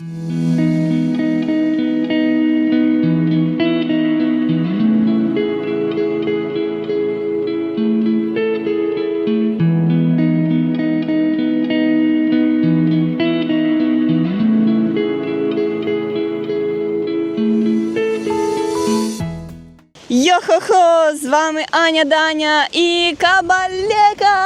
Йо-хо-хо! З вами Аня Даня і Кабалека!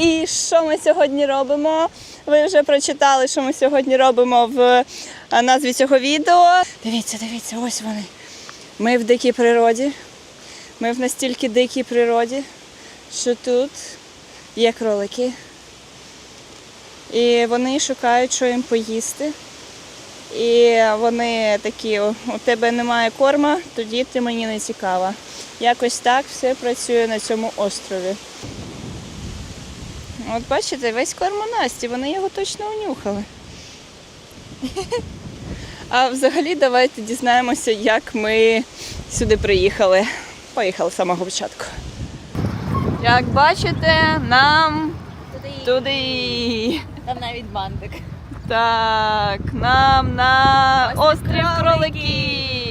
І що ми сьогодні робимо? Ви вже прочитали, що ми сьогодні робимо в е, назві цього відео. Дивіться, дивіться, ось вони. Ми в дикій природі. Ми в настільки дикій природі, що тут є кролики. І вони шукають, що їм поїсти. І вони такі, у тебе немає корма, тоді ти мені не цікава. Якось так все працює на цьому острові. От бачите, весь корм у Насті, вони його точно унюхали. А взагалі давайте дізнаємося, як ми сюди приїхали. Поїхали з самого початку. Як бачите, нам туди. Там навіть бантик. Так, нам на острів кроликів.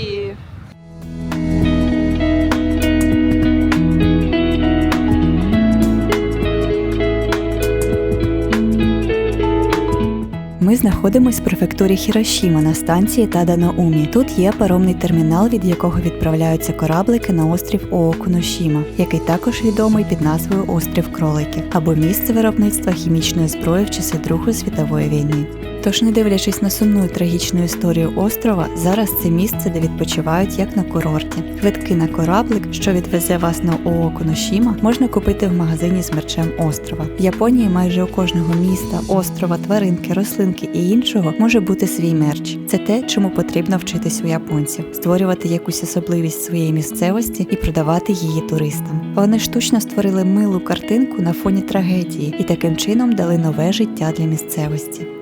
Ми знаходимося в префектурі Хірошіма на станції Таданаумі. Тут є паромний термінал, від якого відправляються кораблики на острів Оокуношіма, який також відомий під назвою Острів Кроликів або місце виробництва хімічної зброї в часи Другої світової війни. Тож, не дивлячись на сумну і трагічну історію острова, зараз це місце, де відпочивають як на курорті. Квитки на кораблик, що відвезе вас на Оокуношіма, можна купити в магазині з мерчем острова. В Японії майже у кожного міста, острова, тваринки, рослинки і іншого може бути свій мерч. Це те, чому потрібно вчитись у японців, створювати якусь особливість своєї місцевості і продавати її туристам. Вони штучно створили милу картинку на фоні трагедії і таким чином дали нове життя для місцевості.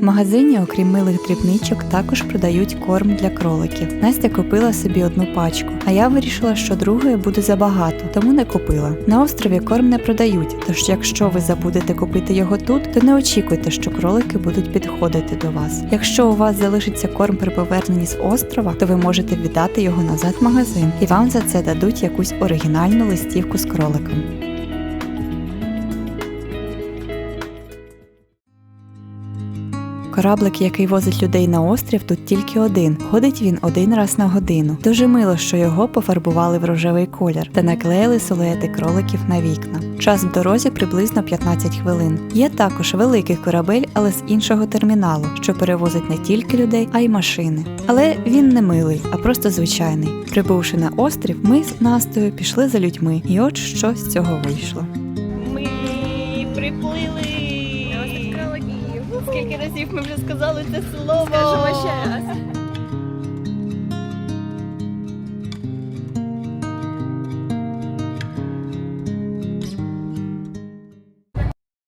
Магазині, окрім милих дрібничок, також продають корм для кроликів. Настя купила собі одну пачку, а я вирішила, що другої буде забагато, тому не купила. На острові корм не продають, тож якщо ви забудете купити його тут, то не очікуйте, що кролики будуть підходити до вас. Якщо у вас залишиться корм при поверненні з острова, то ви можете віддати його назад в магазин, і вам за це дадуть якусь оригінальну листівку з кроликом. Кораблик, який возить людей на острів, тут тільки один. Ходить він один раз на годину. Дуже мило, що його пофарбували в рожевий колір та наклеїли силуети кроликів на вікна. Час в дорозі приблизно 15 хвилин. Є також великий корабель, але з іншого терміналу, що перевозить не тільки людей, а й машини. Але він не милий, а просто звичайний. Прибувши на острів, ми з Настою пішли за людьми, і от що з цього вийшло. Ми приплили. Разів ми вже сказали це слово? Скажемо ще раз.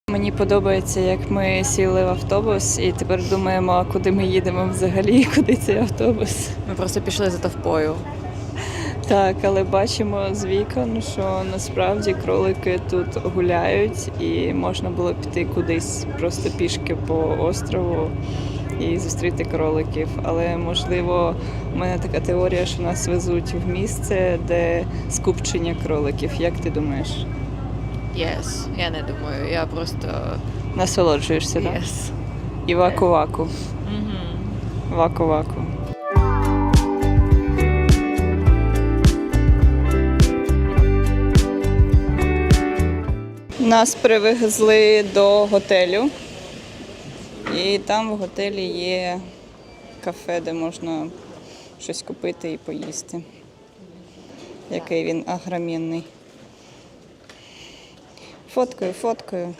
Мені подобається, як ми сіли в автобус і тепер думаємо, куди ми їдемо взагалі, і куди цей автобус. Ми просто пішли за товпою. Так, але бачимо з вікон, що насправді кролики тут гуляють, і можна було піти кудись просто пішки по острову і зустріти кроликів. Але можливо, у мене така теорія, що нас везуть в місце, де скупчення кроликів. Як ти думаєш? Yes. Я не думаю, я просто Насолоджуєшся, так? yes. І ваку-ваку. Ваку-ваку. Нас привезли до готелю. І там в готелі є кафе, де можна щось купити і поїсти. Який він агромінний. Фоткою, фоткою.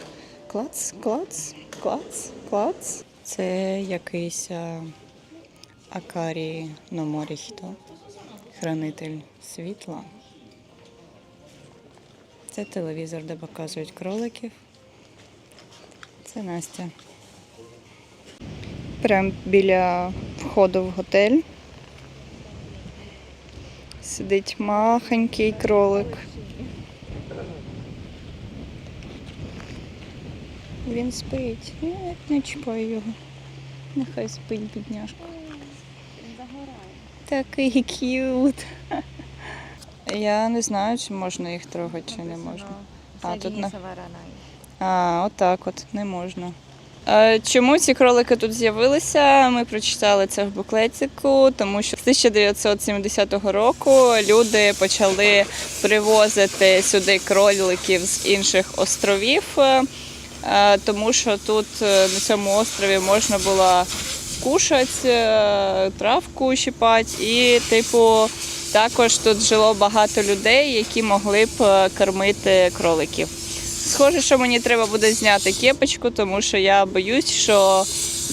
Клац, клац, клац, клац. Це якийсь а, Акарі Номоріхто, хранитель світла. Це телевізор, де показують кроликів. Це Настя. Прямо біля входу в готель. Сидить махонький кролик. Він спить. Ні, не чіпай його. Нехай спить, бідняшка. Такий к'ют. Я не знаю, чи можна їх трогати, чи не можна. А, тут на- А, отак от, не можна. Чому ці кролики тут з'явилися? Ми прочитали це в буклетику, тому що з 1970 року люди почали привозити сюди кроликів з інших островів, е, тому що тут е, на цьому острові можна було кушати, е, травку щипати, і, типу, також тут жило багато людей, які могли б е, кормити кроликів. Схоже, що мені треба буде зняти кепочку, тому що я боюсь, що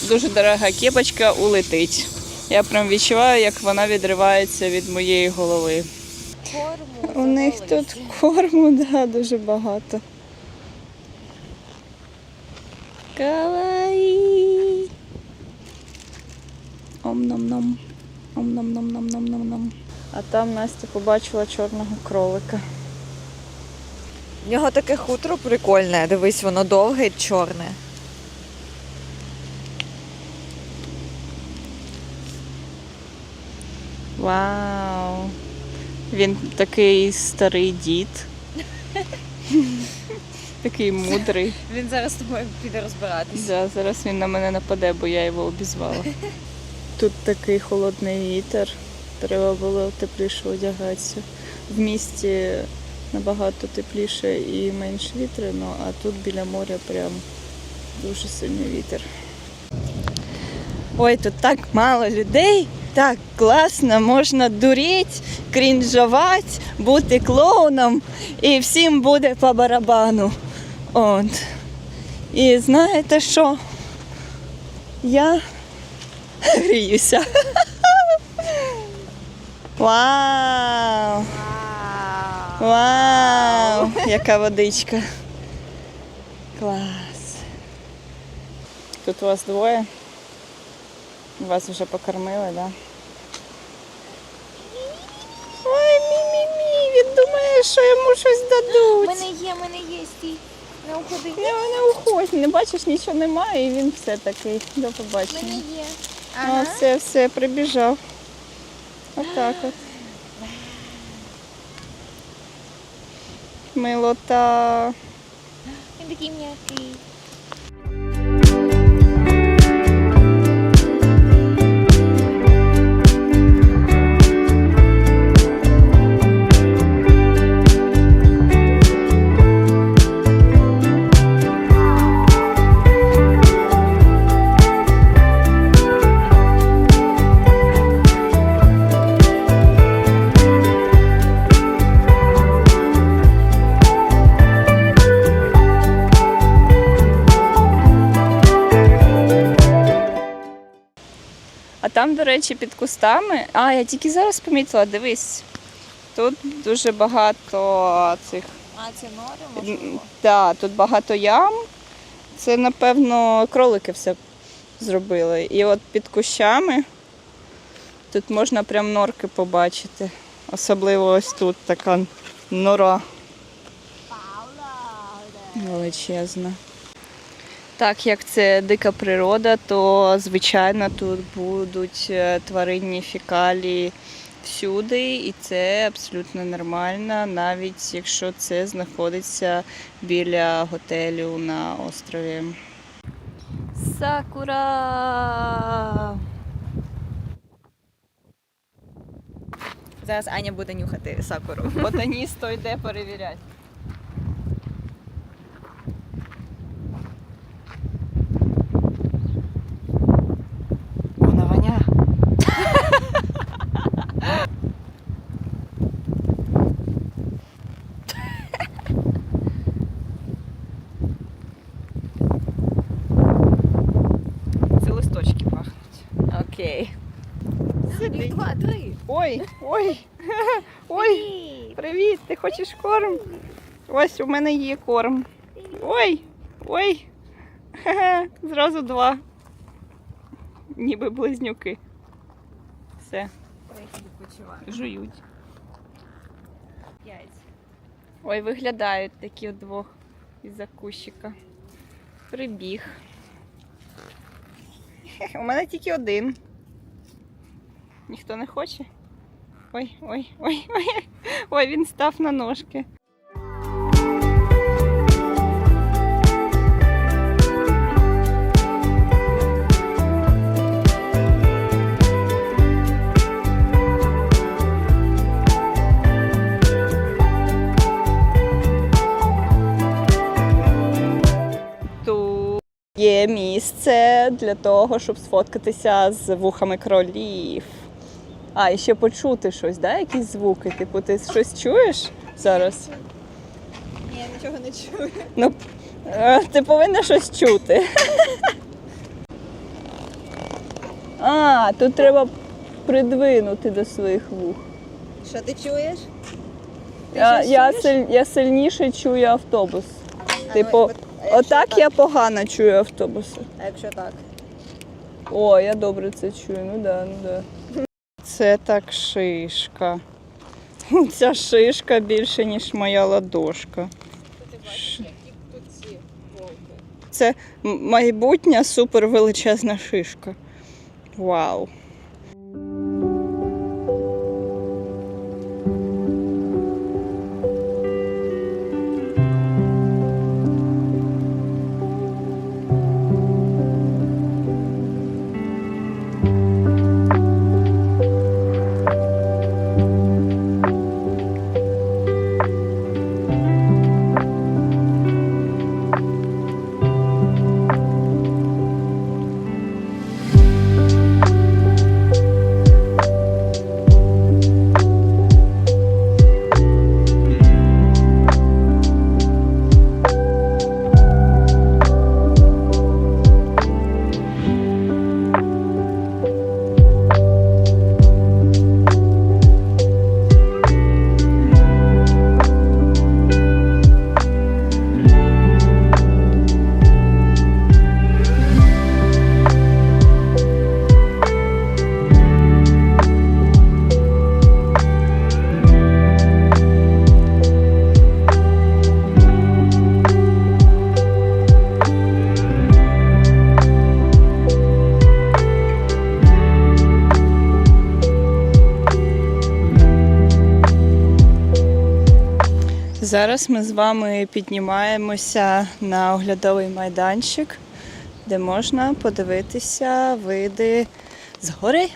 дуже дорога кепочка улетить. Я прям відчуваю, як вона відривається від моєї голови. Корму У них тут корму да, дуже багато. Каваї. Ом-ном-ном. Ом-ном-ном-ном-ном-ном-ном. А там Настя побачила чорного кролика. В нього таке хутро прикольне. Дивись, воно довге і чорне. Вау. Він такий старий дід. Такий мудрий. Він зараз з тобою піде розбиратись. Да, зараз він на мене нападе, бо я його обізвала. Тут такий холодний вітер. Треба було тепліше одягатися. В місті набагато тепліше і менш вітряно, а тут біля моря прям дуже сильний вітер. Ой, тут так мало людей, так класно, можна дуріть, крінжувати, бути клоуном, і всім буде по барабану. От. І знаєте що? Я гріюся. Вау! Вау! Яка водичка. Клас. Тут у вас двоє. Вас вже покормили, так? Да? Ой, мі-мі-мі, він думає, що йому щось дадуть. Мене є, мене є, стій. Не уходи. Не, не уходь, не бачиш, нічого немає, і він все такий. До побачення. Мене є. О, все, все, прибіжав. Отак от. Милота. Він такий м'який. До речі, під кустами. А, я тільки зараз помітила, дивись. Тут дуже багато цих. А, це море, Так, да, тут багато ям. Це, напевно, кролики все зробили. І от під кущами тут можна прям норки побачити. Особливо ось тут така нора. Величезна. Так як це дика природа, то звичайно тут будуть е, тваринні фекалії всюди, і це абсолютно нормально, навіть якщо це знаходиться біля готелю на острові. Сакура! Зараз Аня буде нюхати сакуру. Ботаністо йде перевіряти. Вона воня. Це листочки пахнуть. Окей. Сидить. Два, три. Ой, ой, ой, привіт, ти хочеш корм? Ось у мене є корм. Ой, ой. Зразу два. Ніби близнюки. Все, жують. П'ять. Ой, виглядають такі вдвох із-за кущика. Прибіг. У мене тільки один. Ніхто не хоче. Ой, ой, ой, ой. Ой, він став на ножки. Є місце для того, щоб сфоткатися з вухами кролів. А, і ще почути щось, да? якісь звуки. Типу, ти щось чуєш зараз? Ні, я нічого не чую. Ну, е, ти повинна щось чути. А, тут треба придвинути до своїх вух. Що ти чуєш? Ти Я, я, чуєш? силь, я сильніше чую автобус. А, Типу, ну, а отак так? я погано чую автобуси. А якщо так? О, я добре це чую. Ну да, ну да. Це так шишка. Ця шишка більше, ніж моя ладошка. Це майбутня супервеличезна шишка. Вау. Зараз ми з вами піднімаємося на оглядовий майданчик, де можна подивитися види згори.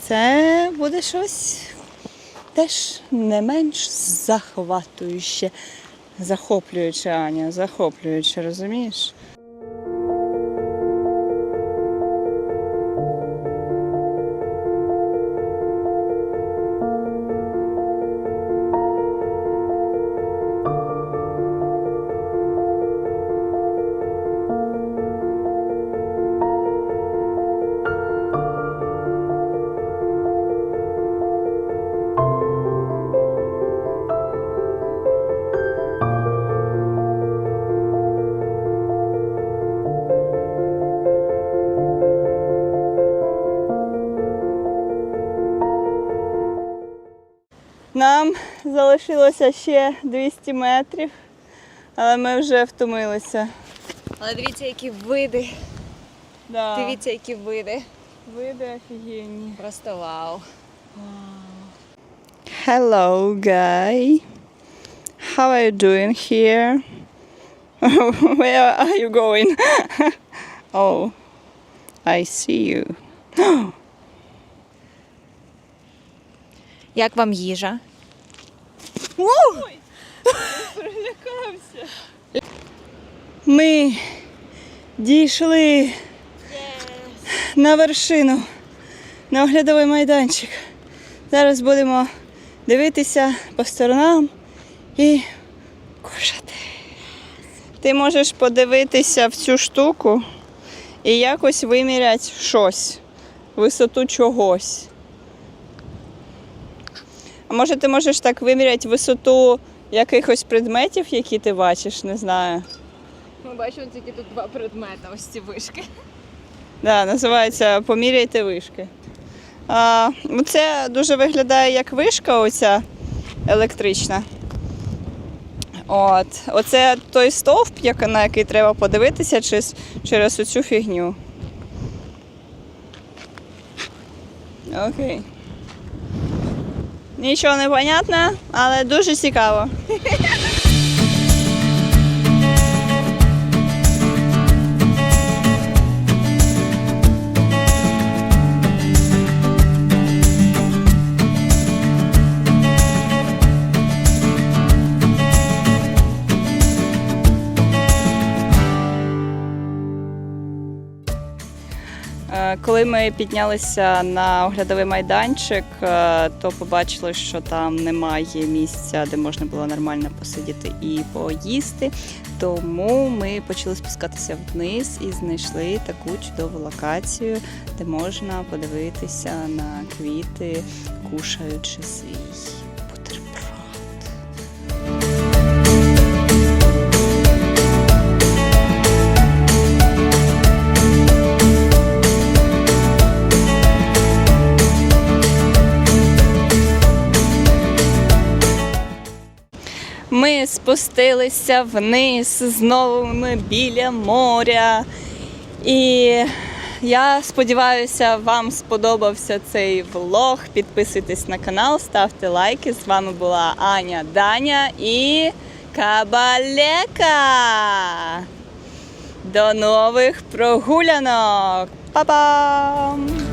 Це буде щось теж не менш захватуюче. Захоплююче, Аня, захоплююче, розумієш? Нам залишилося ще 200 метрів, але ми вже втомилися. Але дивіться, які види. Да. Дивіться, які види. Види офігенні. Просто вау. Hello, guy. How are you doing here? Where are you going? oh, I see you. Як вам їжа? Ми дійшли на вершину, на оглядовий майданчик. Зараз будемо дивитися по сторонам і кушати. Ти можеш подивитися в цю штуку і якось виміряти щось, висоту чогось. А може ти можеш так виміряти висоту якихось предметів, які ти бачиш, не знаю. Ми бачимо тільки тут два предмети, ось ці вишки. Да, називається Поміряйте вишки. А, ну, це дуже виглядає як вишка, оця електрична. От. Оце той стовп, на який треба подивитися через, через оцю фігню. Окей. Нічого не понятно, але дуже цікаво. Коли ми піднялися на оглядовий майданчик, е, то побачили, що там немає місця, де можна було нормально посидіти і поїсти. Тому ми почали спускатися вниз і знайшли таку чудову локацію, де можна подивитися на квіти, кушаючи свій Ми спустилися вниз, знову ми біля моря. І я сподіваюся, вам сподобався цей влог. Підписуйтесь на канал, ставте лайки. З вами була Аня Даня і Кабалека. До нових прогулянок! Па-пам!